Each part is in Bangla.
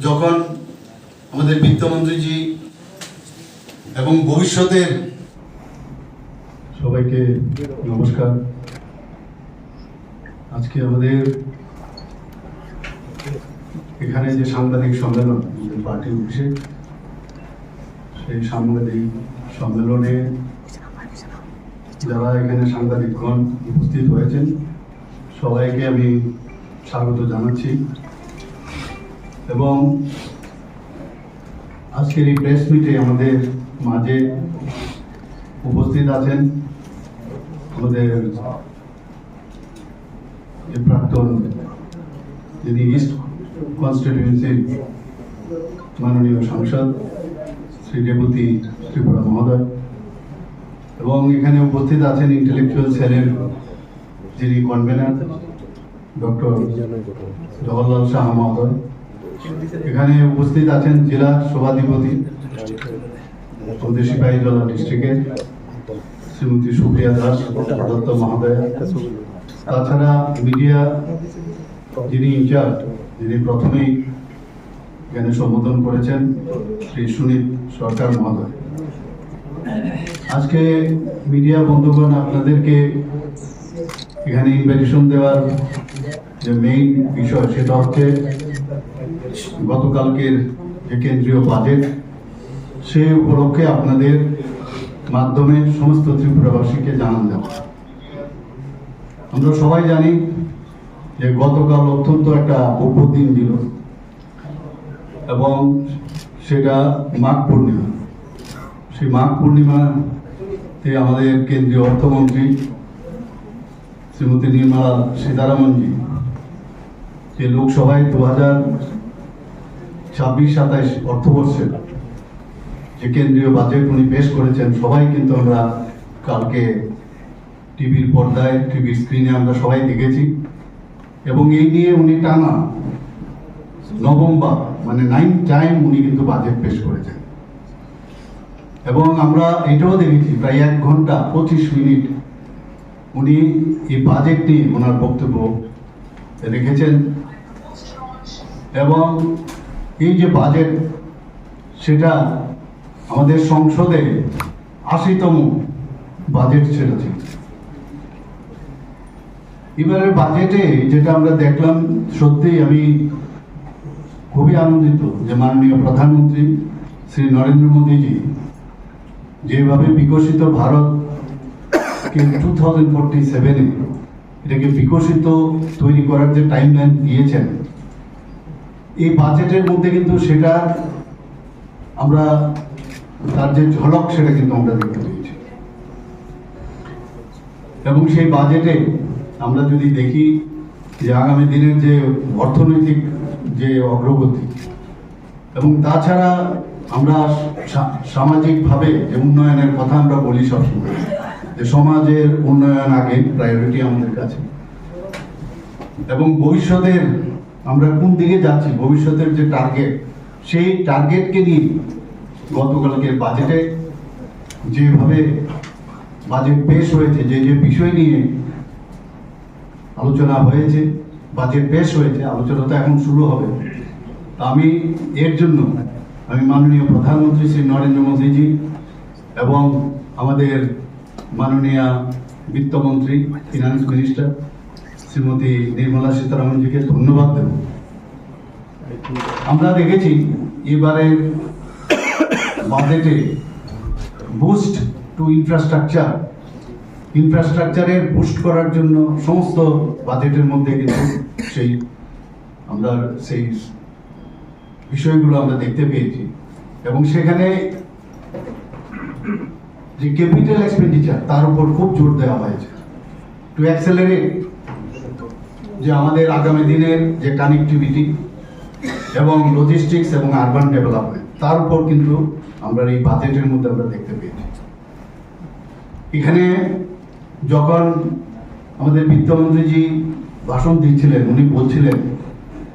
যখন আমাদের বিত্তমন্ত্রীজি এবং ভবিষ্যতের সবাইকে নমস্কার। আজকে আমাদের এখানে যে সাংবাদিক সম্মেলন, আমাদের পার্টি অফিসে, সেই সাংবাদিক সম্মেলনে যারা এখানে সাংবাদিকগণ উপস্থিত হয়েছেন, সবাইকে আমি স্বাগত জানাচ্ছি। এবং আজকের এই প্রেস মিটে আমাদের মাঝে উপস্থিত আছেন আমাদের যে প্রাক্তন যিনি ইস্ট কনস্টিটিউয়েন্সির মাননীয় সাংসদ, শ্রী রেবতী ত্রিপুরা মহোদয়, এবং এখানে উপস্থিত আছেন ইন্টেলেকচুয়াল সেলের যিনি কনভেনার ডক্টর জওয়াহরলাল শাহ মহোদয়। এখানে উপস্থিত আছেন জেলা সভাধিপতি সিপাহীজলা ডিস্ট্রিক্টের শ্রীমতী সুপ্রিয়া দাস, দত্ত মহোদয়া। তাছাড়া মিডিয়া যিনি ইনচার্জ, যিনি প্রথমেই এখানে সম্বোধন করেছেন, শ্রী সুনীত সরকার মহোদয়। আজকে মিডিয়া বন্ধুগণ, আপনাদেরকে এখানে ইনভাইটেশন দেওয়ার যে মেইন বিষয় সেটা হচ্ছে গতকালকের যে কেন্দ্রীয় বাজেট সে উপলক্ষে আপনাদের মাধ্যমে সমস্ত ত্রিপুরাবাসীকে জানান দেওয়া। আমরা সবাই জানি যে গতকাল অত্যন্ত একটা অভ্যদিন ছিল এবং সেটা মাঘ পূর্ণিমা। সেই মাঘ পূর্ণিমাতে আমাদের কেন্দ্রীয় অর্থমন্ত্রী শ্রীমতী নির্মলা সীতারামনজি যে লোকসভায় দু হাজার ছাব্বিশ সাতাইশ অর্থবর্ষের যে কেন্দ্রীয় বাজেট উনি পেশ করেছেন, সবাই কিন্তু আমরা কালকে টিভির পর্দায়, টিভির স্ক্রিনে আমরা সবাই দেখেছি। এবং এই নিয়ে উনি টানা নভেম্বর মানে নাইন টাইম উনি কিন্তু বাজেট পেশ করেছেন। এবং আমরা এটাও দেখেছি, প্রায় এক ঘণ্টা, পঁচিশ মিনিট উনি এই বাজেট নিয়ে ওনার বক্তব্য রেখেছেন। এবং এই যে বাজেট, সেটা আমাদের সংসদে আশিতম বাজেট সেটা ছিল এবারের বাজেটে যেটা আমরা দেখলাম, সত্যিই আমি খুবই আনন্দিত যে মাননীয় প্রধানমন্ত্রী শ্রী নরেন্দ্র মোদীজি যেভাবে বিকশিত ভারত টু থাউজেন্ড ফোরটি সেভেনে এটাকে বিকশিত, তৈরি করার যে টাইম লাইন দিয়েছেন এই বাজেটের মধ্যে কিন্তু সেটা আমরা, তার যে ঝলক সেটা কিন্তু আমরা দেখতে পেয়েছি। এবং সেই বাজেটে আমরা যদি দেখি যে আগামী দিনের যে অর্থনৈতিক যে অগ্রগতি, এবং তাছাড়া আমরা সামাজিকভাবে যে উন্নয়নের কথা আমরা বলি সবসময়, যে সমাজের উন্নয়ন আগে প্রায়োরিটি আমাদের কাছে। এবং ভবিষ্যতের আমরা কোন দিকে যাচ্ছি, ভবিষ্যতের যে টার্গেট সেই টার্গেটকে নিয়ে গতকালকে বাজেটে যেভাবে বাজেট পেশ হয়েছে, যে যে বিষয় নিয়ে আলোচনা হয়েছে বাজেট পেশ হয়েছে, আলোচনা তো এখন শুরু হবে। আমি এর জন্য আমি মাননীয় প্রধানমন্ত্রী শ্রী নরেন্দ্র মোদীজি এবং আমাদের মাননীয় বিত্তমন্ত্রী ফিনান্স মিনিস্টার শ্রীমতী নির্মলা সীতারামনজিকে ধন্যবাদ দেব। আমরা দেখেছি এবারের বাজেটে বুস্ট টু ইনফ্রাস্ট্রাকচার ইনফ্রাস্ট্রাকচারের বুস্ট করার জন্য সমস্ত বাজেটের মধ্যে কিন্তু সেই আমরা সেই বিষয়গুলো আমরা দেখতে পেয়েছি। এবং সেখানে যে ক্যাপিটাল এক্সপেন্ডিচার তার উপর খুব জোর দেওয়া হয়েছে। টু অ্যাক্সেলারেট যে আমাদের আগামী দিনের যে কানেক্টিভিটি এবং লজিস্টিক্স এবং আরবান ডেভেলপমেন্ট তার উপর কিন্তু আমরা এই বাজেটের মধ্যে আমরা দেখতে পেয়েছি। এখানে যখন আমাদের বিত্তমন্ত্রীজি ভাষণ দিচ্ছিলেন, উনি বলছিলেন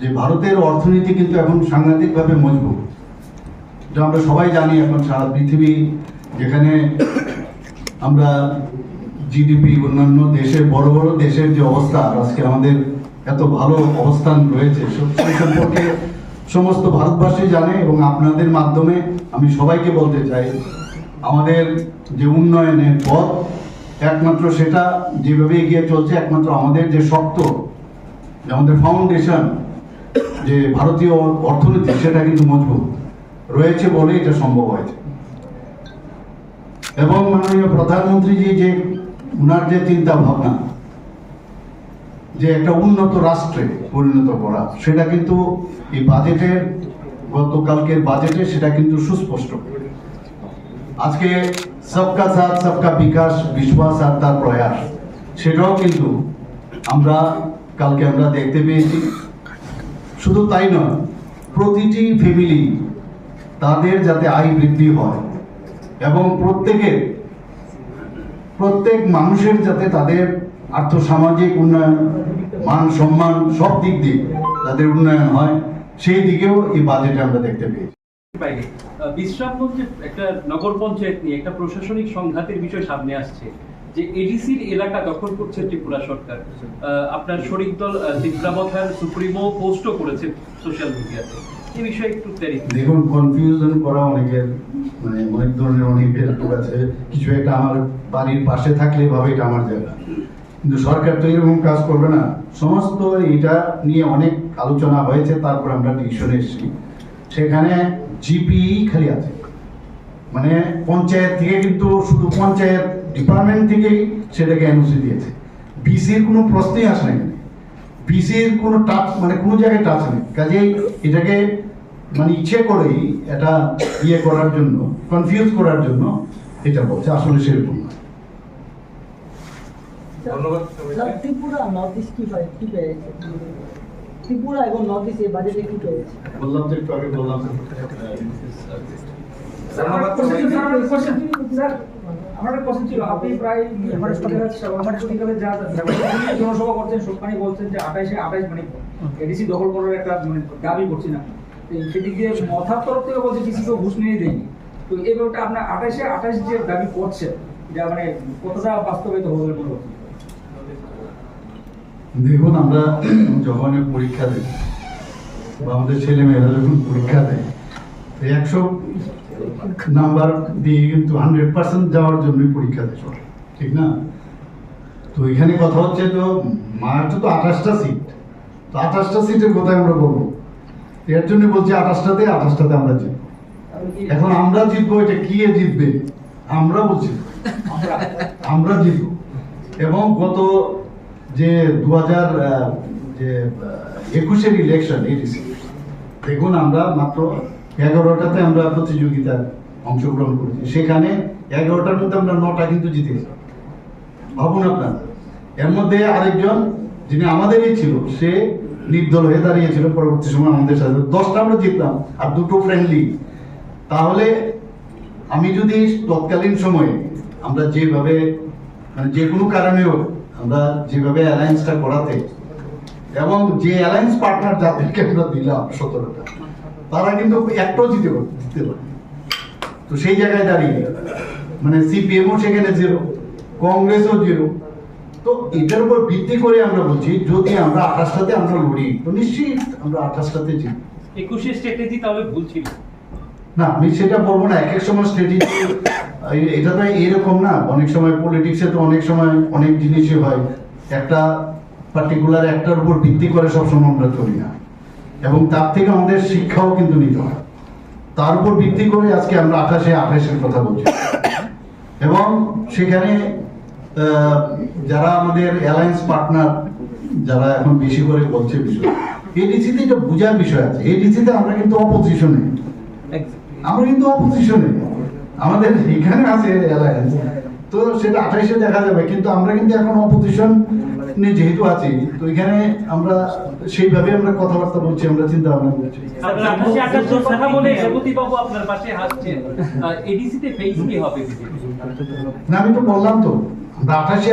যে ভারতের অর্থনীতি কিন্তু এখন সাংঘাতিকভাবে মজবুত। এটা আমরা সবাই জানি, এখন সারা পৃথিবী যেখানে আমরা জিডিপি অন্যান্য দেশের, বড় বড় দেশের যে অবস্থা আজকে আমাদের এত ভালো অবস্থান রয়েছে সম্পর্কে সমস্ত ভারতবাসী জানে এবং আপনাদের মাধ্যমে আমি সবাইকে বলতে চাই, আমাদের যে উন্নয়নের পথ, একমাত্র সেটা যেভাবে এগিয়ে চলছে, একমাত্র আমাদের যে শক্ত, যে আমাদের ফাউন্ডেশন যে ভারতীয় অর্থনীতি, সেটা কিন্তু মজবুত রয়েছে বলে এটা সম্ভব হয়েছে। এবং মাননীয় প্রধানমন্ত্রীজি যে উনার যে চিন্তা ভাবনা যে একটা উন্নত রাষ্ট্রে পরিণত করা, সেটা কিন্তু এই বাজেটের গতকালকের বাজেটে সেটা কিন্তু সুস্পষ্ট। আজকে সবকা সাথ, সবকা বিকাশ, বিশ্বাস আর তার প্রয়াস, সেটাও কিন্তু আমরা কালকে আমরা দেখতে পেয়েছি। শুধু তাই নয়, প্রতিটি ফ্যামিলি তাদের যাতে আয় বৃদ্ধি হয় এবং প্রত্যেকের প্রত্যেক মানুষের যাতে তাদের আর্থসামাজিক উন্নয়ন, মান, সম্মান সব দিক দিয়ে তাদের উন্নয়ন হয়, সেই দিকেও এই বাজেটে আমরা দেখতে পেয়েছি। বাইরে বিশ্রামগঞ্জে একটা নগর পঞ্চায়েত নিয়ে একটা প্রশাসনিক সংঘাতের বিষয় সামনে আসছে যে এডিসির এলাকা দখল করছে ত্রিপুরা সরকার। আপনার শরিক দল ত্রিপুরাবথার সুপ্রিমো পোস্টও করেছে সোশ্যাল মিডিয়াতে এই বিষয়ে একটু দেখুন কনফিউশন করা অনেকের মানে অনেক ধরনের অনেকের আছে। কিছু একটা আমার বাড়ির পাশে থাকলে ভাবে এটা আমার জায়গা। কিন্তু সরকার তো এরকম কাজ করবে না। সমস্ত এটা নিয়ে অনেক আলোচনা হয়েছে, তারপর আমরা ডিসিশনে এসেছি। সেখানে জিপি খালি আছে। মানে পঞ্চায়েত থেকে কিন্তু শুধু পঞ্চায়েত ডিপার্টমেন্ট থেকেই সেটাকে এনওসি দিয়েছে। বিসির কোনো প্রশ্নই আসে না। বিসির কোনো টাচ মানে কোনো জায়গায় টাচ নেই। কাজেই এটাকে মানে ইচ্ছে করেই এটা ইয়ে করার জন্য কনফিউজ করার জন্য এটা বলছে আসলে সেরকম না ত্রিপুরা নর্থ ইস্ট কি পায় কি পেয়েছে ত্রিপুরা এবং নর্থ ইস্ট এই বাজেটে কি পেয়েছে বললাম তো একটু আগে বললাম আমার একটা কোশ্চেন ছিল আপনি প্রায় এভারেস্ট এভারেস্ট যা জনসভা করছেন সবখানে বলছেন যে আঠাইশে আঠাইশ মানে এডিসি দখল করার একটা মানে দাবি করছি না সেদিক মথার তরফ থেকে বলছে কিছু কেউ ঘুষ নিয়ে দেয়নি তো এই ব্যাপারটা আপনার আঠাইশে আঠাইশ যে দাবি করছেন যা মানে কতটা বাস্তবায়িত হবে মনে হচ্ছে? দেখুন, আমরা যখন পরীক্ষা দিই, বা আমাদের ছেলে মেয়েরা যখন পরীক্ষা দেয় একশো নাম্বার দিয়ে কিন্তু হান্ড্রেড পার্সেন্ট যাওয়ার জন্যই পরীক্ষা দেয়। ঠিক না? তো এখানে কথা হচ্ছে তো, মার্চ তো আঠাশটা সিট তো আঠাশটা সিটের কোথায় আমরা বলব। এর জন্য বলছি আঠাশটাতে আঠাশটাতে আমরা জিতবো। এখন আমরা জিতবো, এটা কি জিতবে? আমরা বলছি। আমরা জিতবো। এবং গত যে দু হাজার যে একুশের ইলেকশন এডিসি দেখুন আমরা মাত্র এগারোটাতে আমরা প্রতিযোগিতায় অংশগ্রহণ করেছি। সেখানে এগারোটার মধ্যে আমরা নটা কিন্তু জিতেছি ভাবুন আপনার। এর মধ্যে আরেকজন যিনি আমাদেরই ছিল, সে নির্দল হয়ে দাঁড়িয়েছিল পরবর্তী সময় আমাদের সাথে। দশটা আমরা জিতলাম, আর দুটো ফ্রেন্ডলি তাহলে আমি যদি তৎকালীন সময়ে আমরা যেভাবে মানে যে কোনো কারণেও আমরা যেভাবে অ্যালায়েন্সটা করাতে, এবং যে অ্যালায়েন্স পার্টনার যাদেরকে আমরা দিলাম সতেরোটা, তারা কিন্তু একটাও জিতে জিততে পারে। তো সেই জায়গায় দাঁড়িয়ে মানে সিপিএমও সেখানে জিরো কংগ্রেসও জিরো তো এটার উপর ভিত্তি করে আমরা বলছি যদি আমরা আঠাশটাতে আমরা লড়ি তো নিশ্চিত আমরা আঠাশটাতে জিতবো একুশে স্ট্র্যাটেজি তাহলে ভুল ছিল। না আমি সেটা বলব না এক এক সময় স্ট্র্যাটেজি এটা তো এরকম না অনেক সময় পলিটিক্সে তো অনেক সময় অনেক জিনিসই হয়। একটা পার্টিকুলার একটার উপর ভিত্তি করে সবসময় আমরা চলি না। এবং তার থেকে আমাদের শিক্ষাও কিন্তু নিতে হয়। তার উপর ভিত্তি করে আজকে আমরা আঠাশে আঠাশের কথা বলছি। এবং সেখানে যারা আমাদের অ্যালায়েন্স পার্টনার যারা এখন বেশি করে বলছে বিষয় এডিসিতে এটা বোঝার বিষয় আছে। এডিসিতে আমরা কিন্তু অপোজিশনে আমরা কিন্তু অপোজিশনে আমাদের এখানে আছে অ্যালায়েন্স তো সেটা আঠাইশে দেখা যাবে কিন্তু আমরা কিন্তু এখন অপোজিশন যেহেতু আছি তো এখানে আমরা সেইভাবে আমরা কথাবার্তা বলছি আমরা চিন্তা ভাবনা করছি বিজেপি না আমি তো বললাম তো। আমরা আঠাশে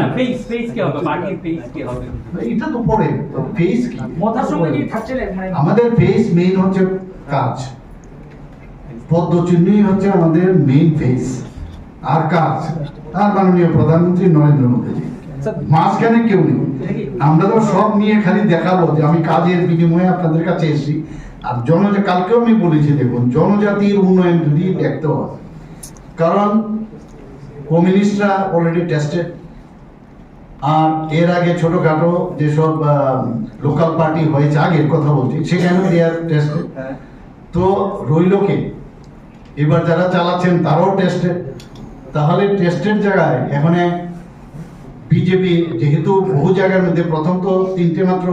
না ফেস ফেস কি হবে পার্টির ফেস কি হবে। এটা তো পরে ফেস কি? মথার সঙ্গে কি থাকছে মানে আমাদের ফেস মেইন হচ্ছে কাজ। হচ্ছে আমাদের মেইন ফেস আর কাজ। আর মাননীয় প্রধানমন্ত্রী নরেন্দ্র মোদীজি। মাঝখানে কেউ নেই। আমরা তো সব নিয়ে খালি দেখাবো যে আমি কাজের বিনিময়ে আপনাদের কাছে এসেছি। আর জনজা কালকেও আমি বলেছি দেখুন জনজাতির উন্নয়ন যদি দেখতে হয়। কারণ কমিউনিস্টরা অলরেডি টেস্টেড আর এর আগে ছোটখাটো যেসব লোকাল পার্টি হয়েছে আগের কথা বলছি সেখানেও দেয়ার টেস্টেড তো রইল কে? এবার যারা চালাচ্ছেন তারাও টেস্টেড তাহলে টেস্টের জায়গায় এখানে বিজেপি যেহেতু বহু জায়গার মধ্যে প্রথম তো তিনটে মাত্র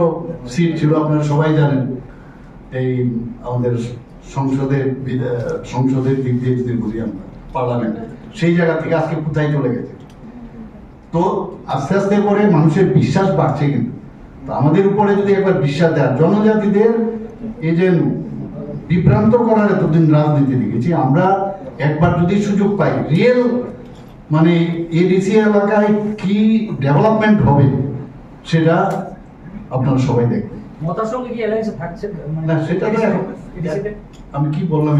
সিট ছিল আপনারা সবাই জানেন এই আমাদের সংসদের সংসদের দিক দিয়ে যদি বলি আমরা পার্লামেন্টে সেই জায়গা থেকে আজকে কোথায় চলে গেছে। তো আস্তে আস্তে করে মানুষের বিশ্বাস বাড়ছে কিন্তু। তো আমাদের উপরে যদি একবার বিশ্বাস দেয় জনজাতিদের এই যে বিভ্রান্ত করার এতদিন রাজনীতি দেখেছি আমরা একবার যদি সুযোগ পাই রিয়েল মানে এডিসি এলাকায় কি ডেভেলপমেন্ট হবে সেটা আপনারা সবাই দেখবেন। মতার সঙ্গে কি অ্যালায়েন্সে থাকছে? মানে না সেটা আমি কি বললাম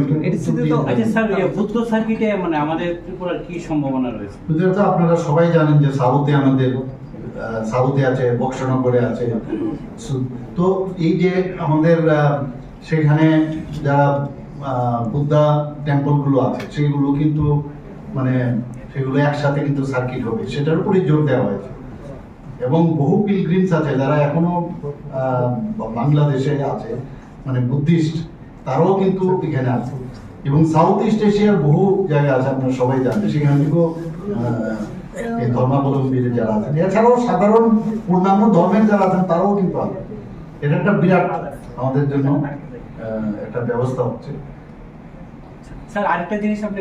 আচ্ছা স্যার বুদ্ধ সার্কিটে মানে আমাদের ত্রিপুরার কি সম্ভাবনা রয়েছে? তো আপনারা সবাই জানেন যে সাউথে আমাদের সাউথে আছে বক্সনগরে আছে। তো এই যে আমাদের সেখানে যারা বুদ্ধা টেম্পলগুলো আছে সেইগুলো কিন্তু মানে সেগুলো একসাথে কিন্তু সার্কিট হবে। সেটার উপরই জোর দেওয়া হয়েছে। এবং বহু পিলগ্রিমস আছে যারা এখনও আহ, বাংলাদেশে আছে মানে বুদ্ধিস্ট তারাও কিন্তু এখানে আছে। এবং সাউথ ইস্ট এশিয়ার বহু জায়গা আছে, আপনার সবাই জানেন। সেখান থেকেও এই ধর্মাবলম্বী যারা আছেন। এছাড়াও সাধারণ অন্যান্য ধর্মের যারা আছেন, তারাও কিন্তু আছে। এটা একটা বিরাট আমাদের জন্য একটা ব্যবস্থা হচ্ছে। স্যার, আরেকটা জিনিস আপনি